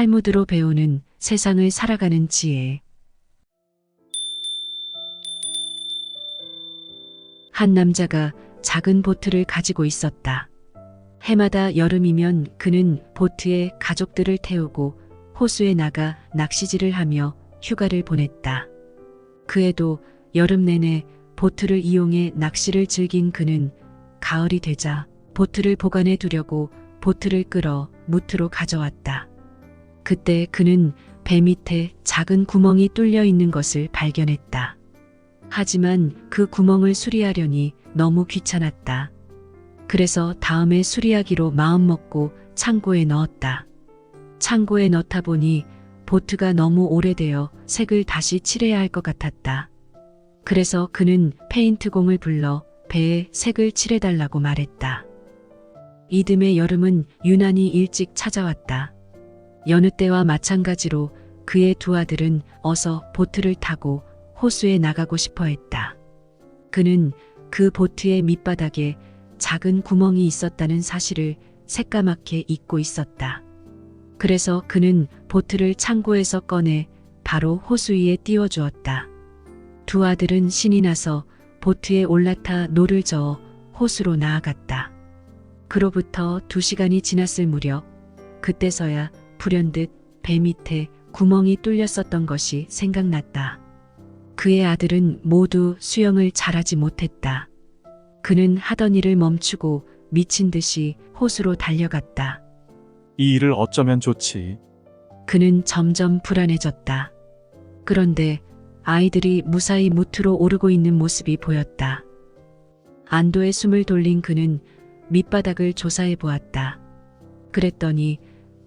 탈무드로 배우는 세상을 살아가는 지혜. 한 남자가 작은 보트를 가지고 있었다. 해마다 여름이면 그는 보트에 가족들을 태우고 호수에 나가 낚시질을 하며 휴가를 보냈다. 그에도 여름 내내 보트를 이용해 낚시를 즐긴 그는 가을이 되자 보트를 보관해 두려고 보트를 끌어 무트로 가져왔다. 그때 그는 배 밑에 작은 구멍이 뚫려 있는 것을 발견했다. 하지만 그 구멍을 수리하려니 너무 귀찮았다. 그래서 다음에 수리하기로 마음먹고 창고에 넣었다. 창고에 넣다 보니 보트가 너무 오래되어 색을 다시 칠해야 할 것 같았다. 그래서 그는 페인트공을 불러 배에 색을 칠해달라고 말했다. 이듬해 여름은 유난히 일찍 찾아왔다. 여느 때와 마찬가지로 그의 두 아들은 어서 보트를 타고 호수에 나가고 싶어 했다. 그는 그 보트의 밑바닥에 작은 구멍이 있었다는 사실을 새까맣게 잊고 있었다. 그래서 그는 보트를 창고에서 꺼내 바로 호수 위에 띄워주었다. 두 아들은 신이 나서 보트에 올라타 노를 저어 호수로 나아갔다. 그로부터 두 시간이 지났을 무렵 그때서야 불현듯 배 밑에 구멍이 뚫렸었던 것이 생각났다. 그의 아들은 모두 수영을 잘하지 못했다. 그는 하던 일을 멈추고 미친 듯이 호수로 달려갔다. 이 일을 어쩌면 좋지. 그는 점점 불안해졌다. 그런데 아이들이 무사히 무트로 오르고 있는 모습이 보였다. 안도의 숨을 돌린 그는 밑바닥을 조사해 보았다. 그랬더니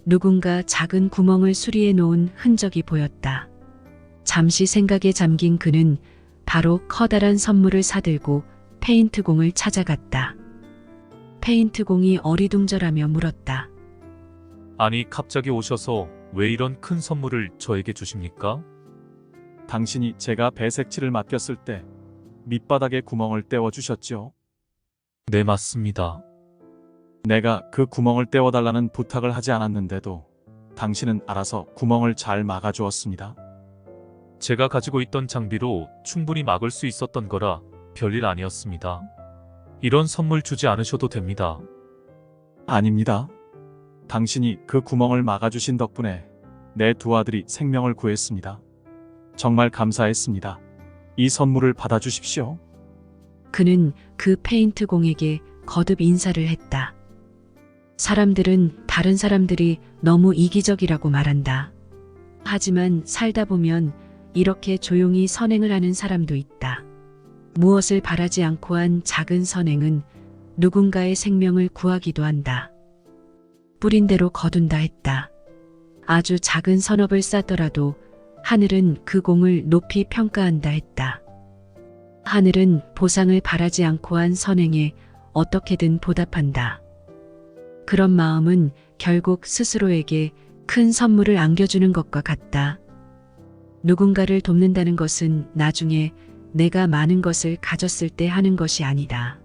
누군가 작은 구멍을 수리해 놓은 흔적이 보였다. 잠시 생각에 잠긴 그는 바로 커다란 선물을 사들고 페인트공을 찾아갔다. 페인트공이 어리둥절하며 물었다. 아니, 갑자기 오셔서 왜 이런 큰 선물을 저에게 주십니까? 당신이 제가 배색칠을 맡겼을 때 밑바닥에 구멍을 떼워 주셨죠. 네, 맞습니다. 내가 그 구멍을 떼워달라는 부탁을 하지 않았는데도 당신은 알아서 구멍을 잘 막아주었습니다. 제가 가지고 있던 장비로 충분히 막을 수 있었던 거라 별일 아니었습니다. 이런 선물 주지 않으셔도 됩니다. 아닙니다. 당신이 그 구멍을 막아주신 덕분에 내 두 아들이 생명을 구했습니다. 정말 감사했습니다. 이 선물을 받아주십시오. 그는 그 페인트 공에게 거듭 인사를 했다. 사람들은 다른 사람들이 너무 이기적이라고 말한다. 하지만 살다 보면 이렇게 조용히 선행을 하는 사람도 있다. 무엇을 바라지 않고 한 작은 선행은 누군가의 생명을 구하기도 한다. 뿌린 대로 거둔다 했다. 아주 작은 선업을 쌓더라도 하늘은 그 공을 높이 평가한다 했다. 하늘은 보상을 바라지 않고 한 선행에 어떻게든 보답한다. 그런 마음은 결국 스스로에게 큰 선물을 안겨주는 것과 같다. 누군가를 돕는다는 것은 나중에 내가 많은 것을 가졌을 때 하는 것이 아니다.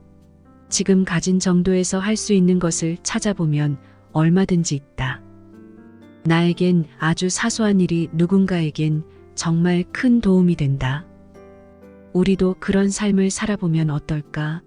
지금 가진 정도에서 할 수 있는 것을 찾아보면 얼마든지 있다. 나에겐 아주 사소한 일이 누군가에겐 정말 큰 도움이 된다. 우리도 그런 삶을 살아보면 어떨까?